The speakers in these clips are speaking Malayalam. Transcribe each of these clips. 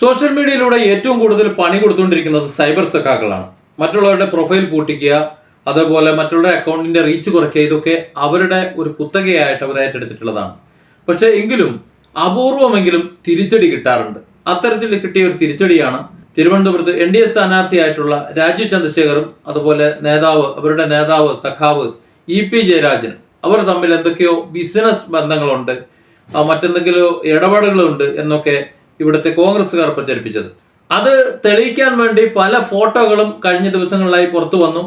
സോഷ്യൽ മീഡിയയിലൂടെ ഏറ്റവും കൂടുതൽ പണി കൊടുത്തുകൊണ്ടിരിക്കുന്നത് സൈബർ സഖാക്കളാണ്. മറ്റുള്ളവരുടെ പ്രൊഫൈൽ പൂട്ടിക്കുക അതേപോലെ മറ്റുള്ളവരുടെ അക്കൗണ്ടിന്റെ റീച്ച് കുറയ്ക്കുക ഇതൊക്കെ അവരുടെ ഒരു കുത്തകയായിട്ട് അവർ ഏറ്റെടുത്തിട്ടുള്ളതാണ്. പക്ഷേ എങ്കിലും അപൂർവമെങ്കിലും തിരിച്ചടി കിട്ടാറുണ്ട്. അത്തരത്തിൽ കിട്ടിയ ഒരു തിരിച്ചടിയാണ് തിരുവനന്തപുരത്ത് എൻ ഡി എ സ്ഥാനാർത്ഥിയായിട്ടുള്ള രാജീവ് ചന്ദ്രശേഖറും അതുപോലെ നേതാവ് അവരുടെ നേതാവ് സഖാവ് ഇ പി ജയരാജനും. അവർ തമ്മിൽ എന്തൊക്കെയോ ബിസിനസ് ബന്ധങ്ങളുണ്ട് മറ്റെന്തെങ്കിലും ഇടപാടുകളുണ്ട് എന്നൊക്കെ ഇവിടുത്തെ കോൺഗ്രസ്സുകാർ പ്രചരിപ്പിച്ചത്. അത് തെളിയിക്കാൻ വേണ്ടി പല ഫോട്ടോകളും കഴിഞ്ഞ ദിവസങ്ങളിലായി പുറത്തു വന്നു.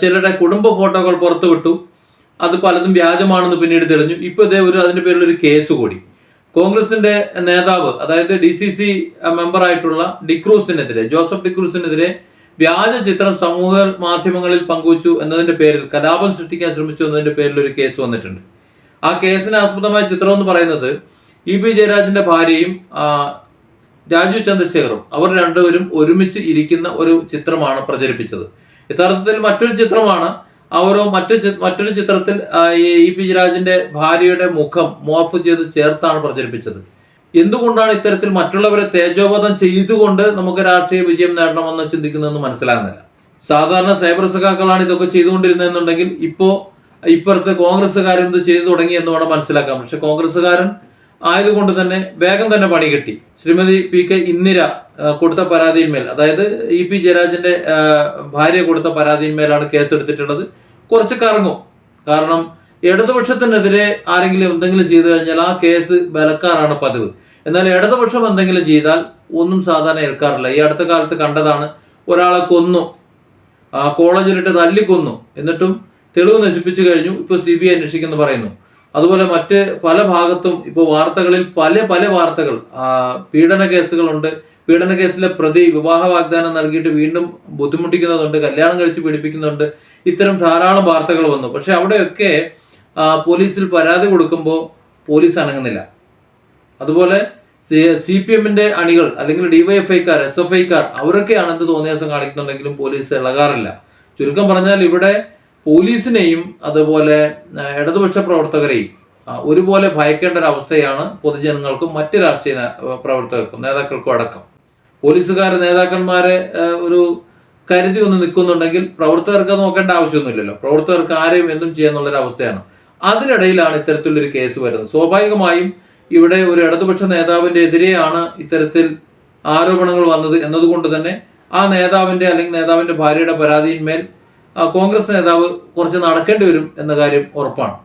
ചിലരുടെ കുടുംബ ഫോട്ടോകൾ പുറത്തു വിട്ടു. അത് പലതും വ്യാജമാണെന്ന് പിന്നീട് തെളിഞ്ഞു. ഇപ്പൊ ഇതേ ഒരു അതിന്റെ പേരിൽ ഒരു കേസ് കൂടി. കോൺഗ്രസിന്റെ നേതാവ് അതായത് ഡി സി സി മെമ്പറായിട്ടുള്ള ഡിക്രൂസിനെതിരെ ജോസഫ് ഡിക്രൂസിനെതിരെ വ്യാജ ചിത്രം സമൂഹ മാധ്യമങ്ങളിൽ പങ്കുവച്ചു എന്നതിന്റെ പേരിൽ കലാപം സൃഷ്ടിക്കാൻ ശ്രമിച്ചു എന്നതിന്റെ പേരിൽ ഒരു കേസ് വന്നിട്ടുണ്ട്. ആ കേസിന് ആസ്പദമായ ചിത്രം എന്ന് പറയുന്നത് ഇ പി ജയരാജന്റെ ഭാര്യയും രാജു ചന്ദ്രശേഖറും അവർ രണ്ടുപേരും ഒരുമിച്ച് ഇരിക്കുന്ന ഒരു ചിത്രമാണ് പ്രചരിപ്പിച്ചത്. യഥാർത്ഥത്തിൽ മറ്റൊരു ചിത്രമാണ് അവർ മറ്റു മറ്റൊരു ചിത്രത്തിൽ ഇ പി ജയരാജിന്റെ ഭാര്യയുടെ മുഖം മോർഫ് ചെയ്ത് ചേർത്താണ് പ്രചരിപ്പിച്ചത്. എന്തുകൊണ്ടാണ് ഇത്തരത്തിൽ മറ്റുള്ളവരെ തേജോവധം ചെയ്തുകൊണ്ട് നമുക്ക് രാഷ്ട്രീയ വിജയം നേടണമെന്ന് ചിന്തിക്കുന്നതെന്ന് മനസ്സിലാകുന്നില്ല. സാധാരണ സൈബർ സഖാക്കളാണ് ഇതൊക്കെ ചെയ്തുകൊണ്ടിരുന്നതെന്നുണ്ടെങ്കിൽ ഇപ്പോ ഇപ്പുറത്ത് കോൺഗ്രസ്സുകാരൻ ഇത് ചെയ്തു തുടങ്ങി എന്ന് വേണം മനസ്സിലാക്കാം പക്ഷെ കോൺഗ്രസ്സുകാരൻ ആയതുകൊണ്ട് തന്നെ വേഗം തന്നെ പണി കിട്ടി. ശ്രീമതി പി കെ ഇന്ദിര കൊടുത്ത പരാതിയിന്മേൽ അതായത് ഇ പി ജയരാജന്റെ ഭാര്യ കൊടുത്ത പരാതിയിന്മേലാണ് കേസ് എടുത്തിട്ടുള്ളത് കുറച്ച് കറങ്ങും. കാരണം ഇടതുപക്ഷത്തിനെതിരെ ആരെങ്കിലും എന്തെങ്കിലും ചെയ്തു കഴിഞ്ഞാൽ ആ കേസ് ബലക്കാറാണ് പതിവ്. എന്നാൽ ഇടതുപക്ഷം എന്തെങ്കിലും ചെയ്താൽ ഒന്നും സാധാരണ ഏൽക്കാറില്ല. ഈ അടുത്ത കാലത്ത് കണ്ടതാണ് ഒരാളെ കൊന്നു. കോളേജിലിട്ട് തല്ലിക്കൊന്നു. എന്നിട്ടും തെളിവ് നശിപ്പിച്ചു കഴിഞ്ഞു. ഇപ്പോൾ സി ബി ഐ അന്വേഷിക്കുന്നു പറയുന്നു. അതുപോലെ മറ്റ് പല ഭാഗത്തും ഇപ്പോൾ വാർത്തകളിൽ പല പല വാർത്തകൾ പീഡന കേസുകളുണ്ട്. പീഡന കേസിലെ പ്രതി വിവാഹ വാഗ്ദാനം നൽകിയിട്ട് വീണ്ടും ബുദ്ധിമുട്ടിക്കുന്നതുണ്ട് കല്യാണം കഴിച്ച് പീഡിപ്പിക്കുന്നുണ്ട് ഇത്തരം ധാരാളം വാർത്തകൾ വന്നു. പക്ഷെ അവിടെയൊക്കെ പോലീസിൽ പരാതി കൊടുക്കുമ്പോൾ പോലീസ് അനങ്ങുന്നില്ല. അതുപോലെ സി പി എമ്മിന്റെ അണികൾ അല്ലെങ്കിൽ ഡിവൈഎഫ്ഐക്കാർ എസ് എഫ് ഐക്കാർ അവരൊക്കെയാണ് എന്ത് തോന്നിയ ദിവസം കാണിക്കുന്നുണ്ടെങ്കിലും പോലീസ് ഇളകാറില്ല. ചുരുക്കം പറഞ്ഞാൽ ഇവിടെ പോലീസിനെയും അതുപോലെ ഇടതുപക്ഷ പ്രവർത്തകരെയും ഒരുപോലെ ഭയക്കേണ്ട ഒരു അവസ്ഥയാണ് പൊതുജനങ്ങൾക്കും മറ്റ് രാഷ്ട്രീയ പ്രവർത്തകർക്കും നേതാക്കൾക്കും അടക്കം. പോലീസുകാർ നേതാക്കന്മാരെ ഒരു കരുതി ഒന്ന് നിൽക്കുന്നുണ്ടെങ്കിൽ പ്രവർത്തകർക്ക് നോക്കേണ്ട ആവശ്യമൊന്നുമില്ലല്ലോ. പ്രവർത്തകർക്ക് ആരെയും എന്തും ചെയ്യാന്നുള്ളൊരു അവസ്ഥയാണ്. അതിനിടയിലാണ് ഇത്തരത്തിലൊരു കേസ് വരുന്നത്. സ്വാഭാവികമായും ഇവിടെ ഒരു ഇടതുപക്ഷ നേതാവിന്റെ എതിരെയാണ് ഇത്തരത്തിൽ ആരോപണങ്ങൾ വന്നത് എന്നതുകൊണ്ട് തന്നെ ആ നേതാവിന്റെ അല്ലെങ്കിൽ നേതാവിന്റെ ഭാര്യയുടെ പരാതിയിന്മേൽ കോൺഗ്രസ് നേതാവ് കുറച്ച് നടക്കേണ്ടി വരും എന്ന കാര്യം ഉറപ്പാണ്.